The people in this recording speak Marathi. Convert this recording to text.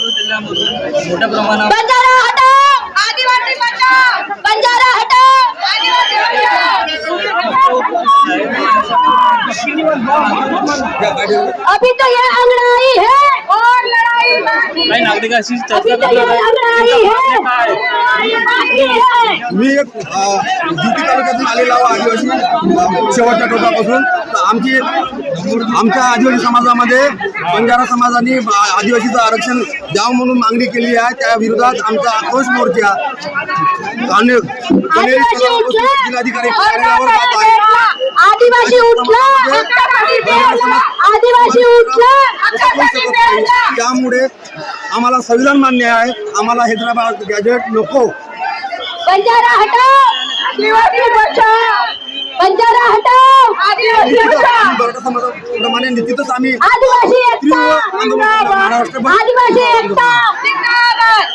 गडचिरोली जिल्ह्यामधून मोठ्या बचाओ अभी तो ये अंगड़ाई है। और लड़ाई बाकी नागरिकांशी अभी चर्चा करणार आहे मी एक ज्युती तालुक्यातून आलेला आदिवासी शेवटच्या टोकापासून आमची आमच्या आदिवासी समाजामध्ये बंजारा समाजाने आदिवासीचं आरक्षण द्यावं म्हणून मागणी केली आहे. त्या विरोधात आमचा आक्रोश मोर्चा जिल्हाधिकारी कार्यालयावर जात आहे. आदिवासी. त्यामुळे आम्हाला संविधान मान्य आहे. आम्हाला हैदराबाद गॅजेट नको. बंजारा हटाओ! आदिवासी बचाओ बंजारा हटाओ! आदिवासी बचाओ मराठा समाजाप्रमाणे आम्ही आदिवासी एकता! आदिवासी एकता! जिंदाबाद.